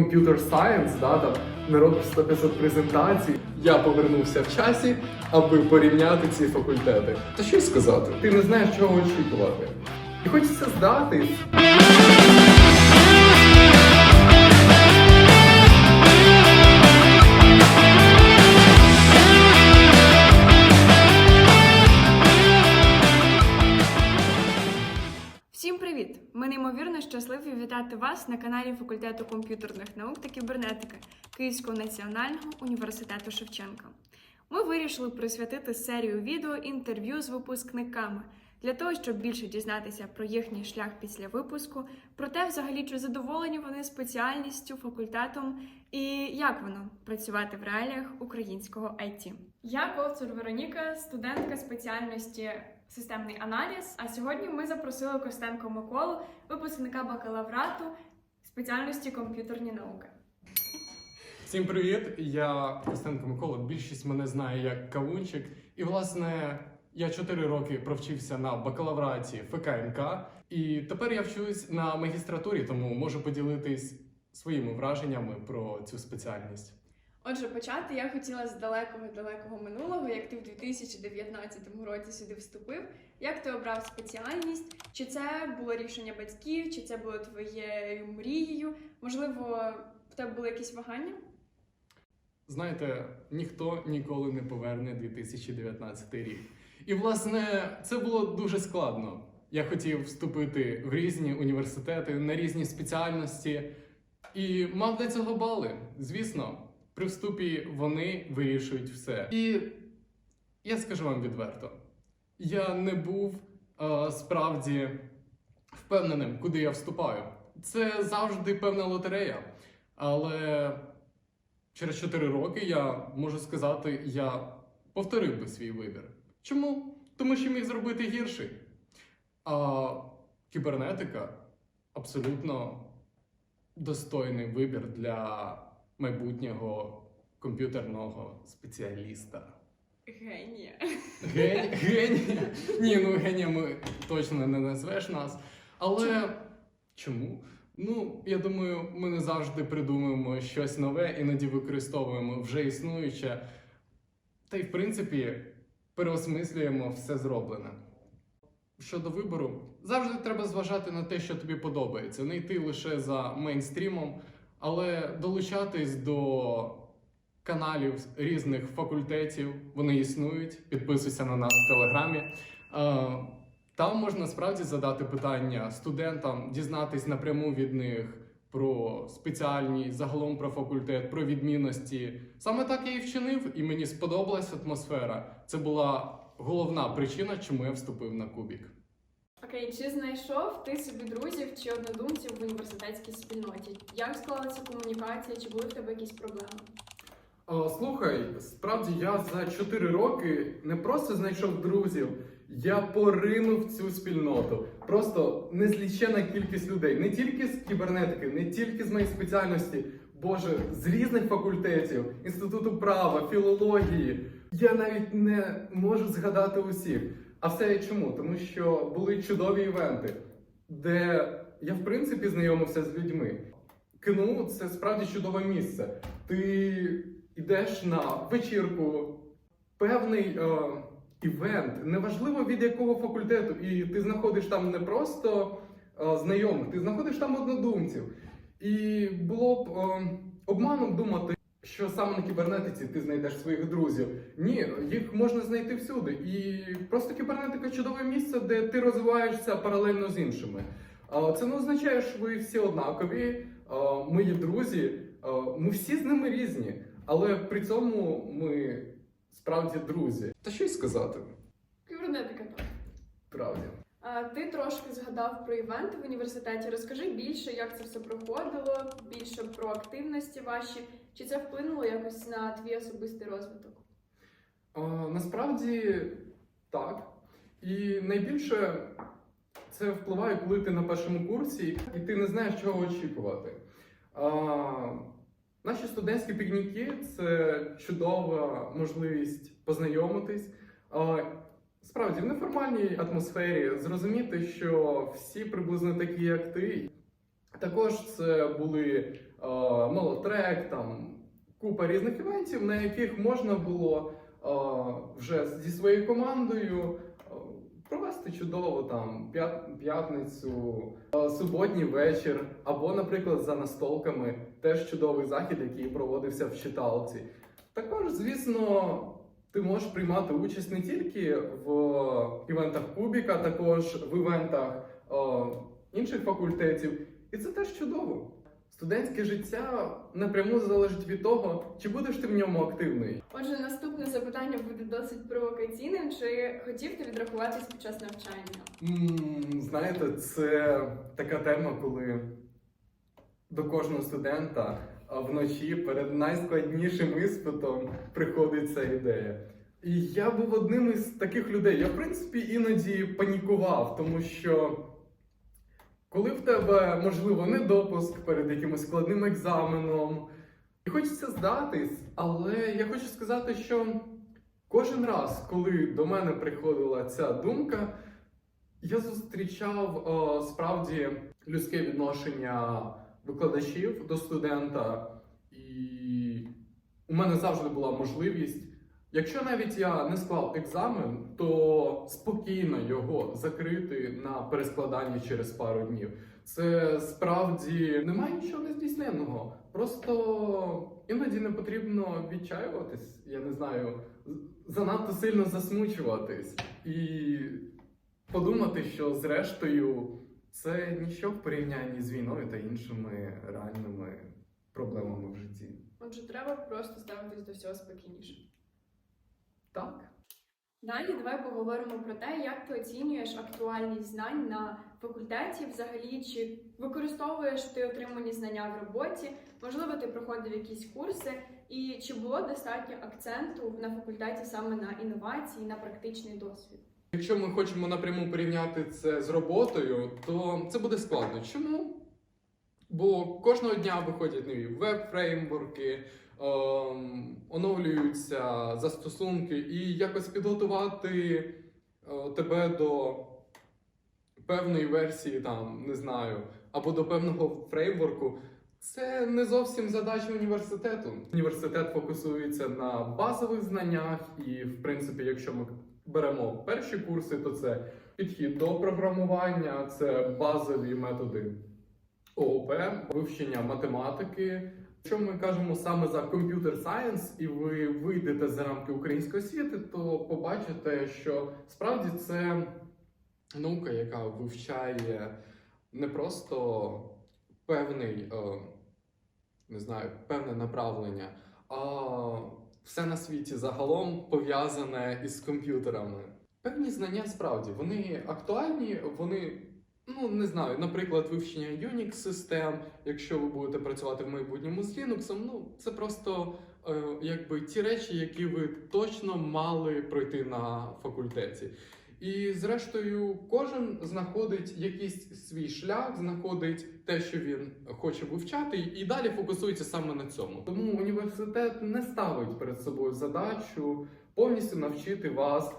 Computer Science, да, там народ 150 презентацій. Я повернувся в часі, аби порівняти ці факультети. Та що сказати? Ти не знаєш, чого очікувати. І хочеться здатись. Неймовірно щасливі вітати вас на каналі факультету комп'ютерних наук та кібернетики Київського національного університету Шевченка. Ми вирішили присвятити серію відео інтерв'ю з випускниками для того, щоб більше дізнатися про їхній шлях після випуску, про те, взагалі, чи задоволені вони спеціальністю, факультетом і як воно працювати в реаліях українського IT. Я Ковцур Вероніка, студентка спеціальності системний аналіз. А сьогодні ми запросили Костенко Миколу, випускника бакалаврату спеціальності комп'ютерні науки. Всім привіт! Я Костенко Микола. Більшість мене знає як Кавунчик. І, власне, я 4 роки провчився на бакалавраті ФКНК, і тепер я вчусь на магістратурі, тому можу поділитись своїми враженнями про цю спеціальність. Отже, почати я хотіла з далекого далекого минулого, як ти в 2019 році сюди вступив. Як ти обрав спеціальність? Чи це було рішення батьків, чи це було твоєю мрією? Можливо, в тебе були якісь вагання? Знаєте, ніхто ніколи не поверне 2019 рік. І, власне, це було дуже складно. Я хотів вступити в різні університети на різні спеціальності і мав для цього бали. Звісно, при вступі вони вирішують все. І я скажу вам відверто: я не був е, справді впевненим, куди я вступаю. Це завжди певна лотерея. Але через 4 роки я можу сказати, я повторив би свій вибір. Чому? Тому що міг зробити гірший. А кібернетика абсолютно достойний вибір для майбутнього комп'ютерного спеціаліста. Генія. Гень, генія. Ні, ну геніями точно не назвеш нас. Але чому? Ну, я думаю, ми не завжди придумуємо щось нове, іноді використовуємо вже існуюче. Та й в принципі переосмислюємо все зроблене. Щодо вибору, завжди треба зважати на те, що тобі подобається, не йти лише за мейнстрімом, але долучатись до каналів різних факультетів. Вони існують. Підписуйся на нас в телеграмі. Е, Там можна справді задати питання студентам, дізнатись напряму від них про спеціальність, загалом про факультет, про відмінності. Саме так я і вчинив, і мені сподобалась атмосфера. Це була головна причина, чому я вступив на кубік. Окей, чи знайшов ти собі друзів чи однодумців в університетській спільноті? Як склалася комунікація? Чи були в тебе якісь проблеми? О, слухай, справді я за 4 роки не просто знайшов друзів, я поринув цю спільноту. Просто незлічена кількість людей, не тільки з кібернетики, не тільки з моєї спеціальності, боже, з різних факультетів, інституту права, філології. Я навіть не можу згадати усіх. А все чому? Тому що були чудові івенти, де я в принципі знайомився з людьми. КНУ це справді чудове місце. Ти йдеш на вечірку, певний е, івент, неважливо від якого факультету, і ти знаходиш там не просто е, знайомих, ти знаходиш там однодумців. І було б е, обманом думати, що саме на кібернетиці ти знайдеш своїх друзів. Ні, їх можна знайти всюди. І просто кібернетика чудове місце, де ти розвиваєшся паралельно з іншими. Це не означає, що ви всі однакові, е, мої друзі, ми всі з ними різні, але при цьому ми справді друзі. Та що й сказати, Кібернетика так. правді. А, ти трошки згадав про івенти в університеті. Розкажи більше, як це все проходило, більше про активності ваші. Чи це вплинуло якось на твій особистий розвиток? А, насправді так. І найбільше це впливає, коли ти на першому курсі і ти не знаєш, чого очікувати. А, наші студентські пікніки це чудова можливість познайомитись. А, справді в неформальній атмосфері зрозуміти, що всі приблизно такі, як ти. Також це були е, молотрек, там купа різних івентів, на яких можна було е, вже зі своєю командою е, провести чудово там п'ят- п'ятницю, суботній вечір, або, наприклад, за настолками теж чудовий захід, який проводився в читалці. Також, звісно, ти можеш приймати участь не тільки в івентах Кубіка, також в івентах е, інших факультетів, і це теж чудово. Студентське життя напряму залежить від того, чи будеш ти в ньому активний. Отже, наступне запитання буде досить провокаційним. Чи хотів ти відрахуватись під час навчання? М, Знаєте, це така тема, коли до кожного студента вночі перед найскладнішим іспитом приходить ця ідея. І я був одним із таких людей. Я, в принципі, іноді панікував, тому що коли в тебе, можливо, не допуск перед якимось складним екзаменом, і хочеться здатись, але я хочу сказати, що кожен раз, коли до мене приходила ця думка, я зустрічав е, справді людське відношення викладачів до студента, і у мене завжди була можливість, якщо навіть я не склав екзамен, то спокійно його закрити на перескладанні через пару днів. Це справді немає нічого нездійсненного. Просто іноді не потрібно відчаюватись, я не знаю, занадто сильно засмучуватись і подумати, що зрештою це ніщо в порівнянні з війною та іншими реальними проблемами в житті. Отже, треба просто ставитись до всього спокійніше. Так. Далі давай поговоримо про те, як ти оцінюєш актуальність знань на факультеті, взагалі, чи використовуєш ти отримані знання в роботі, можливо, ти проходив якісь курси, і чи було достатньо акценту на факультеті саме на інновації, на практичний досвід? Якщо ми хочемо напряму порівняти це з роботою, то це буде складно. Чому? Бо кожного дня виходять нові веб-фреймворки, оновлюються застосунки, і якось підготувати е, тебе до певної версії, там, не знаю, або до певного фреймворку. Це не зовсім задача університету. Університет фокусується на базових знаннях, і, в принципі, якщо ми беремо перші курси, то це підхід до програмування, це базові методи ООП, вивчення математики. Якщо ми кажемо саме за комп'ютер сайенс, і ви вийдете за рамки української освіти, то побачите, що справді це наука, яка вивчає не просто певний, е, не знаю, певне направлення, а все на світі загалом пов'язане із комп'ютерами. Певні знання справді вони актуальні, вони. Ну, не знаю, наприклад, вивчення Unix систем, якщо ви будете працювати в майбутньому з Linux, ну це просто е, якби ті речі, які ви точно мали пройти на факультеті. І зрештою, кожен знаходить якийсь свій шлях, знаходить те, що він хоче вивчати, і далі фокусується саме на цьому. Тому університет не ставить перед собою задачу повністю навчити вас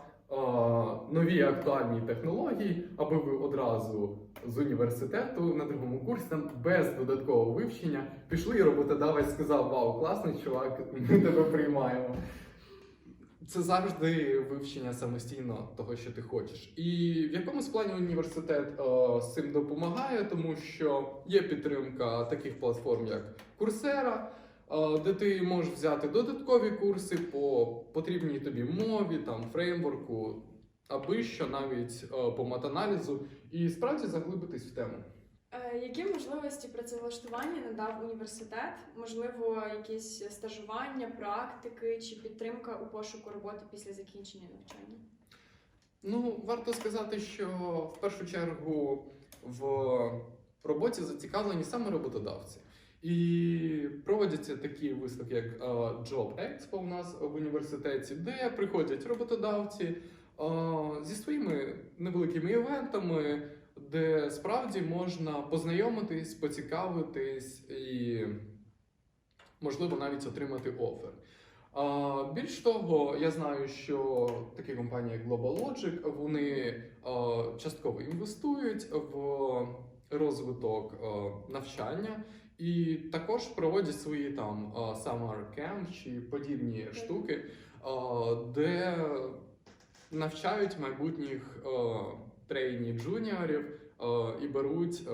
нові актуальні технології, аби ви одразу з університету на другому курсі без додаткового вивчення пішли, і роботодавець сказав: Вау, класний чувак, ми тебе приймаємо. Це завжди вивчення самостійно того, що ти хочеш. І в якомусь плані університет е, з цим допомагає, тому що є підтримка таких платформ, як е, де ти можеш взяти додаткові курси по потрібній тобі мові, там фреймворку, аби що навіть е, по матаналізу, і справді заглибитись в тему. Е, Які можливості працевлаштування надав університет? Можливо, якісь стажування, практики чи підтримка у пошуку роботи після закінчення навчання? Ну, варто сказати, що в першу чергу в роботі зацікавлені саме роботодавці. І проводяться такі виставки, як е, Job Expo у нас в університеті, де приходять роботодавці е, зі своїми невеликими івентами, де справді можна познайомитись, поцікавитись і, можливо, навіть отримати офер. Більш того, я знаю, що такі компанії, як Global Logic, вони частково інвестують в розвиток навчання, І також проводять свої там е, summer camp чи подібні штуки, е, де навчають майбутніх е, трейні джуніорів і беруть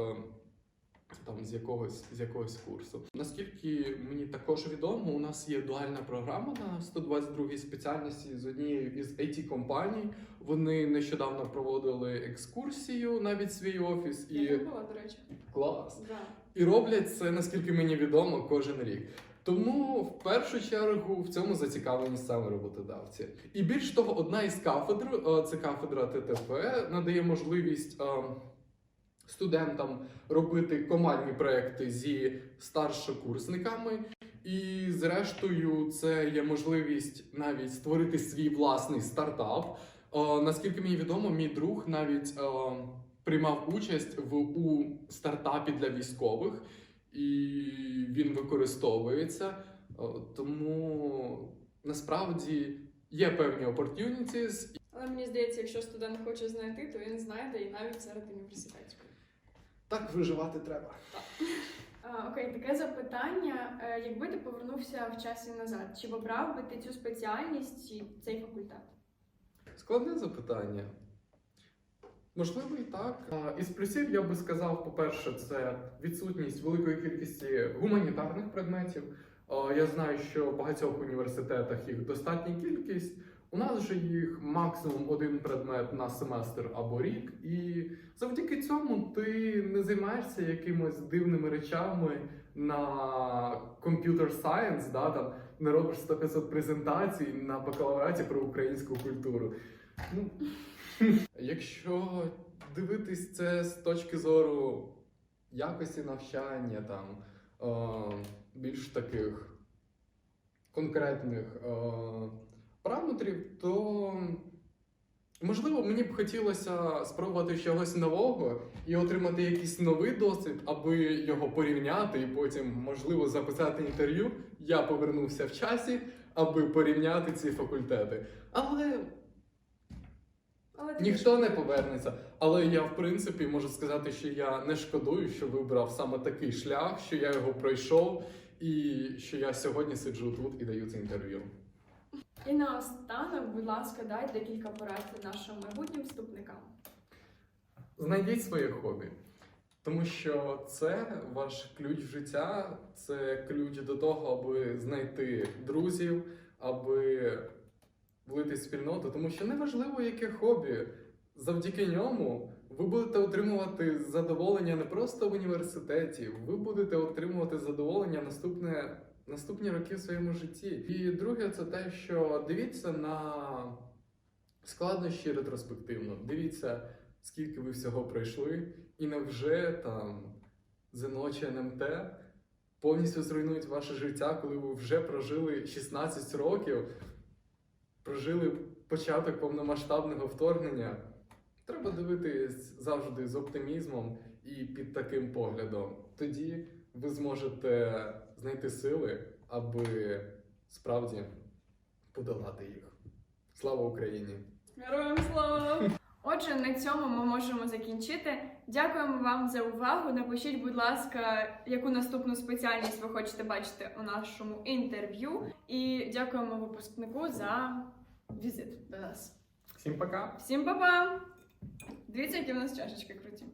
там з якогось з якогось курсу. Наскільки мені також відомо, у нас є дуальна програма на 122 спеціальності з однією із it компаній. Вони нещодавно проводили екскурсію навіть свій офіс Я і там була, до речі. клас. Да. І роблять це, наскільки мені відомо, кожен рік. Тому в першу чергу в цьому зацікавлені саме роботодавці. І більш того, одна із кафедр, е, це кафедра ТТП, надає можливість е, студентам робити командні проекти зі старшокурсниками. І зрештою, це є можливість навіть створити свій власний стартап. Е, Наскільки мені відомо, мій друг навіть приймав участь в у стартапі для військових, і він використовується. Е, Тому насправді є певні opportunities. Але мені здається, якщо студент хоче знайти, то він знайде і навіть серед університетської. Так виживати треба. А, окей, таке запитання. Е, Якби ти повернувся в часі назад, чи б обрав би ти цю спеціальність чи цей факультет? Складне запитання. Можливо, і так. Із плюсів я би сказав, по-перше, це відсутність великої кількості гуманітарних предметів. Я знаю, що в багатьох університетах їх достатня кількість. У нас же їх максимум один предмет на семестр або рік, і завдяки цьому ти не займаєшся якимось дивними речами на computer science, да, там не робиш 100-500 презентацій на бакалавраті про українську культуру. Ну, якщо дивитись це з точки зору якості навчання, там е, більш таких конкретних е, параметрів, то можливо мені б хотілося спробувати чогось нового і отримати якийсь новий досвід, аби його порівняти, і потім, можливо, записати інтерв'ю. Я повернувся в часі, аби порівняти ці факультети. Але Ніхто не повернеться. Але я, в принципі, можу сказати, що я не шкодую, що вибрав саме такий шлях, що я його пройшов, і що я сьогодні сиджу тут і даю це інтерв'ю. І наостанок, будь ласка, дай декілька порад нашим майбутнім вступникам. Знайдіть своє хобі, тому що це ваш ключ в життя, це ключ до того, аби знайти друзів, аби влити спільноту, тому що неважливо, яке хобі, завдяки ньому ви будете отримувати задоволення не просто в університеті, ви будете отримувати задоволення наступне, наступні роки в своєму житті. І друге, це те, що дивіться на складнощі ретроспективно. Дивіться, скільки ви всього пройшли, і невже там ЗНО чи НМТ повністю зруйнують ваше життя, коли ви вже прожили 16 років, прожили початок повномасштабного вторгнення. Треба дивитись завжди з оптимізмом і під таким поглядом. Тоді ви зможете знайти сили, аби справді подолати їх. Слава Україні! Героям слава! Отже, на цьому ми можемо закінчити. Дякуємо вам за увагу. Напишіть, будь ласка, яку наступну спеціальність ви хочете бачити у нашому інтерв'ю. І дякуємо випускнику за візит до нас. Всім пока! Всім па-па! Дивіться, які в нас чашечки круті.